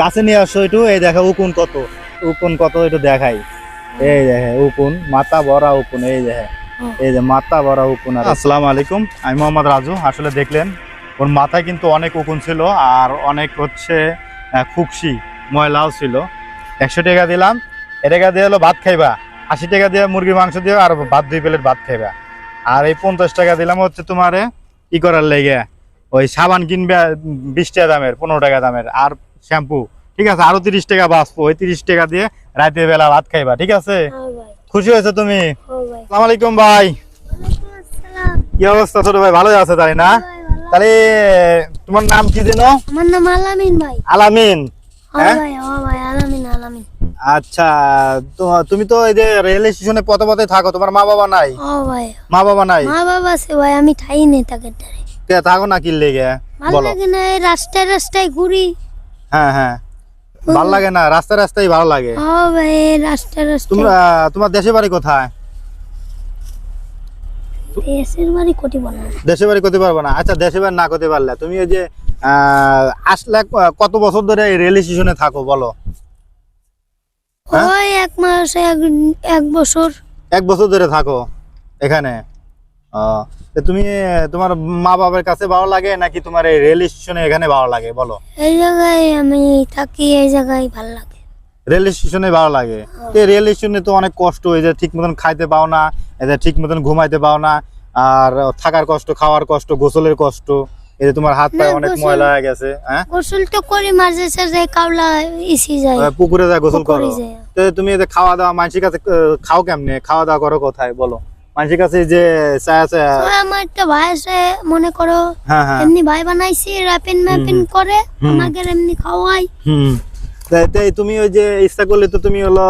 কাছে নিয়ে আসো একটু, এই দেখো উকুন কত উকুন কত একটু দেখাই। এই দেখে, উকুন, মাথা ভরা উকুন, এই দেখে। এই যে মাথা ভরা উকুন আসসালামু আলাইকুম, আমি মোহাম্মদ রাজু। আসলে দেখলেন, ওর মাথায় কিন্তু অনেক উকুন ছিল আর অনেক হচ্ছে খুকসি ময়লাও ছিল। একশো টাকা দিলাম, এ টাকা দিয়ে হলো ভাত খাইবা। আশি টাকা দিয়ে মুরগির মাংস দিয়ে আর ভাত, দুই প্লেট ভাত খাইবা। আর এই পঞ্চাশ টাকা দিলাম হচ্ছে তোমারে ই করার লেগে, ওই সাবান কিনবে বিশ টাকা দামের, পনেরো টাকা দামের, আর শ্যাম্পু। ঠিক আছে আরও তিরিশ টাকা বাঁচবো। ওই তিরিশ টাকা দিয়ে রাতের বেলা ভাত খাইবা ঠিক আছে? হ্যাঁ খুশি হয়েছে তুমি? হ্যাঁ ভাই। আলাইকুম ভাই। কি অবস্থা ছোট ভাই? ভালোই আছে তাই না? তাহলে তোমার নাম কি যেন? আমার নাম আলামিন ভাই। আলামিন। হ্যাঁ আচ্ছা তুমি তো এই যে রেল স্টেশনে পথে পথে থাকো তোমার মা বাবা নাই? মা বাবা নাই? মা বাবা আছে ভাই আমি ঠাই নেই তাকে থাকো না কি লেগে ভালো বলো। লাগে না রাস্তায় রাস্তায় ঘুরি। হ্যাঁ হ্যাঁ। ভালো লাগে না? রাস্তায় রাস্তায় ভালো লাগে। রাস্তায় রাস্তায় তোমরা তোমার দেশের বাড়ি কোথায়? দেশের বাড়ি দেশের করতে পারব না। আচ্ছা দেশের বাড়ি না করতে পারলে তুমি এই যে আসলে কত বছর ধরে এই রেল স্টেশনে থাকো বলো। হ্যাঁ? ওই এক মাস এক এক বছর। এক বছর ধরে থাকো এখানে। তুমি তোমার মা বাবার কাছে ভালো লাগে নাকি তোমার এই রেল স্টেশনে এখানে ভালো লাগে? বলো। এই জায়গায় আমি থাকি এই জায়গায় ভালো লাগে। রেল স্টেশনে ভালো লাগে? এই রেল স্টেশনে তো অনেক কষ্ট হয়ে যায় ঠিক মতন খাইতে পাও না যে ঠিক মতন ঘুমাইতে পাও না আর থাকার কষ্ট খাওয়ার কষ্ট গোসলের কষ্ট এই যে তোমার হাত পায়ে অনেক ময়লা হয়ে গেছে হ্যাঁ? গোসল তো করি মাঝে সাঝে কাবলা ইসি যায়। পুকুরে যা গোসল করো। তো তুমি যে খাওয়া দাওয়া মানুষের কাছে খাও কেমনে? খাওয়া দাওয়া করো কোথায়? বলো। মানুষের কাছে যে তো আমার একটা ভাই আছে মনে করো হ্যাঁ হ্যাঁ। এমনি ভাই বানাইছি র্যাপিন ম্যাপিন করে আমাকে এমনি খাওয়াই। তাই- তুমি ওই যে ইচ্ছা করলে তো তুমি হলো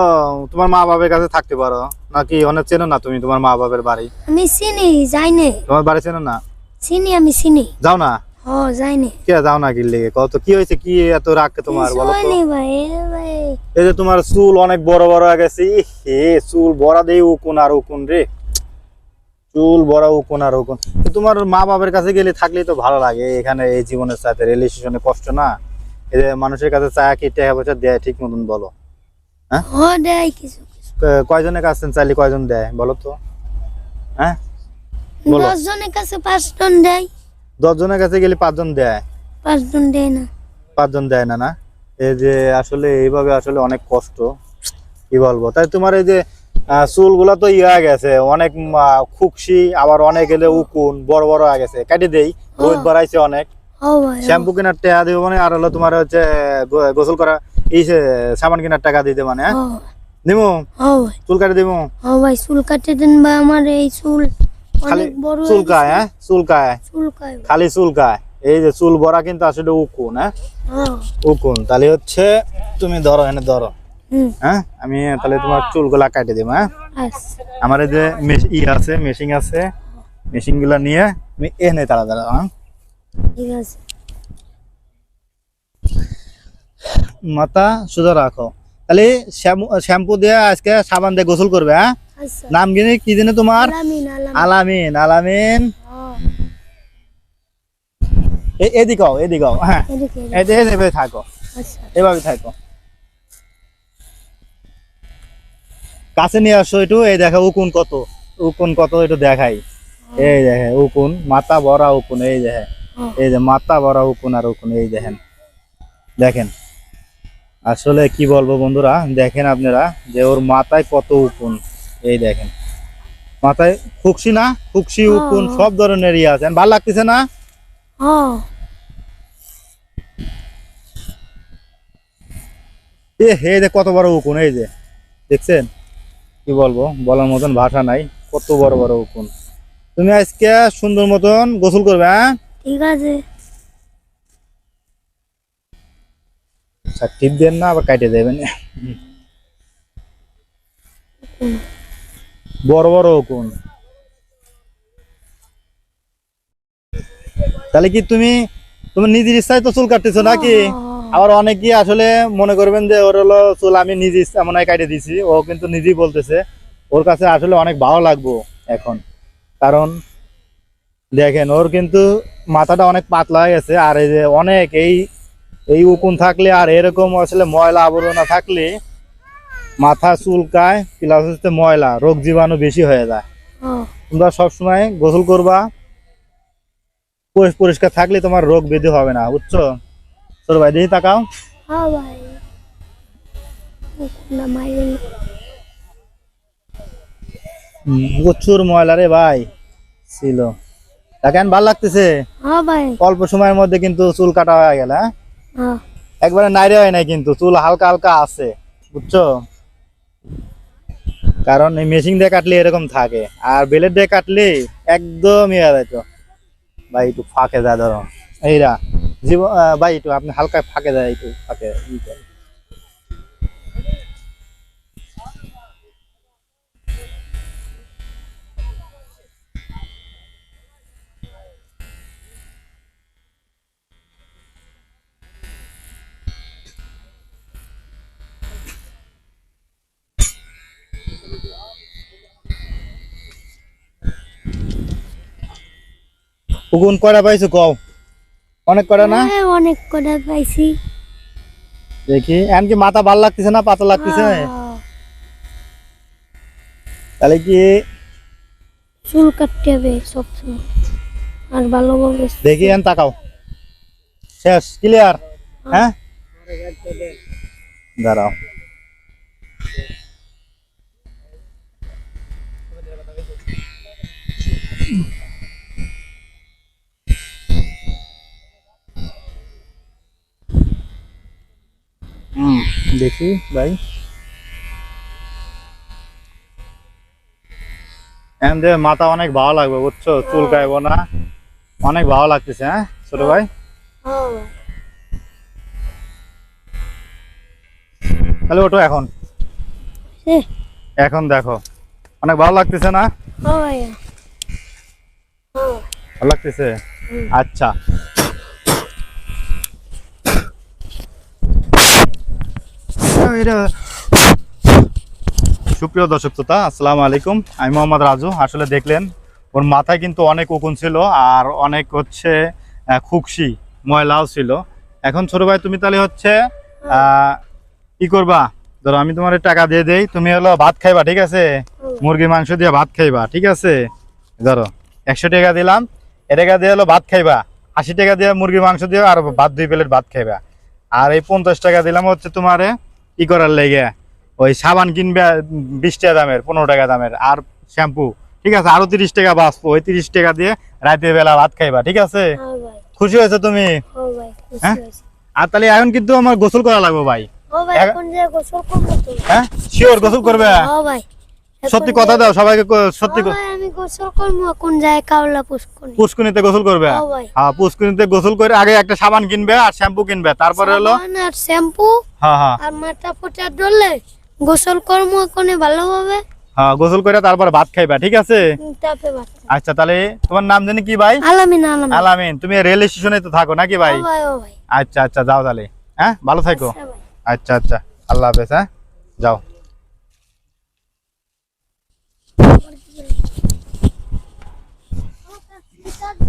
তোমার মা বাবার কাছে থাকতে পারো। নাকি অনেক চেনো না তুমি তোমার মা বাবার বাড়ি? আমি চিনি যাইনি তোমার বাড়ি চেনো না? চিনি আমি চিনি। যাও না? হ যাইনি কে যাও না কি লেগে কত কি হয়েছে? কি এত রাগ তোমার বলো তো। ভাই ভাই। এই যে তোমার চুল অনেক বড় বড় হয়ে গেছে হে চুল বড় দেই উকুন আর উকুন রে। চুল বড় উকুন আর উকুন তোমার মা বাবার কাছে গেলে থাকলেই তো ভালো লাগে। এখানে এই জীবনের সাথে রেল স্টেশনে কষ্ট না। এই যে মানুষের কাছে চা কি টাকা পয়সা দেয় ঠিক মতন বলো। হ দেয় কিছু। কিছু কয়জনের কাছে চাইলে কয়জন দেয় বলো তো? হ্যাঁ? বলো। দশ জনের কাছে পাঁচজন দেয়। দশ কাছে গেলে পাঁচজন দেয়? পাঁচজন দেয় না। পাঁচজন দেয় না না? এই যে আসলে এইভাবে আসলে অনেক কষ্ট। কি বলব? তাই তোমার এই যে চুলগুলা তো ইয়ে হয়ে গেছে অনেক খুকসি আবার অনেক এলে উকুন বড় বড় হয়ে গেছে কাটি দেই রোদ বাড়াইছে অনেক। ভাই। শ্যাম্পু কেনার টাকা দিব মানে আর হলো তোমার হচ্ছে গোসল করা এই যে সাবান কেনার টাকা দিতে মানে হ্যাঁ? দিমু? চুল কাটি দিমু? ভাই চুল কাটে দেন বা আমার এই চুল খালি হয়ে চুলকায় হ্যাঁ? চুলকায় গেছে। চুলকায় ভাই। খালি চুলকায় এই যে চুল ভরা কিন্তু আসলে উকুন হ্যাঁ? হ্যাঁ উকুন। তাহলে হচ্ছে তুমি ধরো এনে ধরো। হ্যাঁ? আমি তাহলে তোমার চুলগুলা কাটে দিব হ্যাঁ? আচ্ছা। আমার এই যে ই আছে মেশিন আছে। মেশিনগুলা নিয়ে আমি এনে তাড়া তাড়া হ্যাঁ? ঠিক আছে। মাথা সোজা রাখো। তাহলে শ্যাম্পু শ্যাম্পু দিয়ে আজকে সাবান দিয়ে গোসল করবে হ্যাঁ? আচ্ছা। নাম কিনে কি দিনে তোমার? আলামিন আলামিন। আলামিন আলামিন। এ- এদিকেও এদিকেও হ্যাঁ। এদিকে থাকো। আচ্ছা। এভাবে থাকো। কাছে নিয়ে আসো একটু এই দেখো উকুন কত উকুন কত একটু দেখাই। এই দেখে উকুন মাথা ভরা উকুন এই দেখে। এই যে মাথা ভরা উকুন আর উকুন এই দেখেন। দেখেন আসলে কি বলব বন্ধুরা দেখেন আপনারা যে ওর মাথায় কত উকুন এই দেখেন। মাথায় খুকসি না? খুকসি উকুন। সব ধরনের ইয়ে আছে। ভালো লাগতেছে না? এ হে যে কত বড় উকুন এই যে দেখছেন? কি বলব? বলার মতন ভাষা নাই। কত বড় বড় উকুন তুমি আজকে সুন্দর মতন গোসল করবে হ্যাঁ? ঠিক আছে। আচ্ছা, টিপ দেন না আবার কাটে দেবেন। বড় বড় উকুন তাহলে কি তুমি তোমার নিজের ইচ্ছায় তো চুল কাটতেছো নাকি? আবার অনেকেই আসলে মনে করবেন যে ওর হলো চুল আমি নিজে ইচ্ছা মনে কাটে দিছি। ও কিন্তু নিজেই বলতেছে ওর কাছে আসলে অনেক ভালো লাগবো এখন। কারণ দেখেন ওর কিন্তু মাথাটা অনেক পাতলা হয়ে গেছে। আর এই যে অনেক এই এই উকুন থাকলে আর এরকম আসলে ময়লা আবরণা থাকলে মাথা চুলকায় প্লাস হচ্ছে ময়লা রোগ জীবাণু বেশি হয়ে যায়। তোমরা সবসময় গোসল করবা পরিষ- পরিষ্কার থাকলে তোমার রোগ ব্যাধি হবে না বুঝছ? ছোট ভাই দেখি তাকাও। হ্যাঁ ভাই। প্রচুর ময়লা রে ভাই ছিল। দেখেন ভালো লাগতেছে। হ্যাঁ অল্প সময়ের মধ্যে কিন্তু চুল কাটা হয়ে গেল হ্যাঁ? হ্যাঁ। একবারে নাইরে হয় নাই কিন্তু চুল হালকা হালকা আছে বুঝছ? কারণ এই মেশিন দিয়ে কাটলে এরকম থাকে আর বেলের দিয়ে কাটলে একদম ইয়ে যায় তো ভাই একটু ফাঁকে যা ধরো। এইরা জীবন আপনি হালকা ফাঁকে যায় একটু ফাঁকে। উগুন কয়টা পাইছো কও অনেক কটা না? হ্যাঁ, অনেক কটা পাইছি। দেখি এমনকি মাথা ভালো লাগতেছে না পাতা লাগতেছে? তাহলে কি চুল কাটতে হবে সবসময় আর ভালোভাবে দেখি এন তাকাও। শেষ ক্লিয়ার হ্যাঁ? দাঁড়াও। দেখি ভাই। এখন যে মাথা অনেক ভালো লাগবে বুঝছ? চুল গাইবো না। অনেক ভালো লাগতেছে হ্যাঁ ছোট ভাই? তাহলে ওটো এখন। এখন দেখো। অনেক ভালো লাগতেছে না? হ্যাঁ। ভাই ভালো লাগতেছে? হুম। সুপ্রিয় দর্শক শ্রোতা, আসসালামু আলাইকুম। আমি মোহাম্মদ রাজু। আসলে দেখলেন, ওর মাথায় কিন্তু অনেক উকুন ছিল আর অনেক হচ্ছে খুকসি, ময়লাও ছিল। এখন ছোট ভাই, তুমি তাহলে হচ্ছে কি করবা? ধরো আমি তোমার টাকা দিয়ে দেই, তুমি হলো ভাত খাইবা, ঠিক আছে। মুরগির মাংস দিয়ে ভাত খাইবা, ঠিক আছে? ধরো, একশো টাকা দিলাম, এ টাকা দিয়ে হলো ভাত খাইবা, আশি টাকা দিয়ে মুরগির মাংস দিয়ে আর ভাত, দুই প্লেট ভাত খাইবা। আর এই পঞ্চাশ টাকা দিলাম হচ্ছে তোমারে ই করার লেগে ওই সাবান কিনবে বিশ টাকা দামের পনেরো টাকা দামের। আর শ্যাম্পু ঠিক আছে? আরও তিরিশ টাকা বাঁচবো। ওই তিরিশ টাকা দিয়ে রাতের বেলা ভাত খাইবা ঠিক আছে? হ্যাঁ খুশি হয়েছে তুমি? হ্যাঁ? আর তাহলে এখন কিন্তু আমার গোসল করা লাগবে ভাই। হ্যাঁ? শিওর গোসল করবে? ভাই। সত্যি কথা দাও সবাইকে সত্যি আমি গোসল করব কোন জায়গায় কাউলা পুষ্করণী। পুষ্কুনিতে গোসল করবে? হ্যাঁ পুষ্কুনিতে গোসল করে আগে একটা সাবান কিনবে আর শ্যাম্পু কিনবে তারপরে হলো আর শ্যাম্পু হ্যাঁ হ্যাঁ। আর মাথা ফোটা ধরলে গোসল করব কোনে ভালোভাবে। হ্যাঁ গোসল করে তারপর ভাত খাইবা ঠিক আছে? আচ্ছা তাহলে তোমার নাম জানি কি ভাই? আলামিন আলামিন। আলামিন তুমি রেল স্টেশনে তো থাকো নাকি ভাই? ভাই ভাই। আচ্ছা আচ্ছা যাও তাহলে হ্যাঁ ভালো থাকো। আচ্ছা আচ্ছা আচ্ছা আল্লাহ হাফেজ হ্যাঁ যাও। because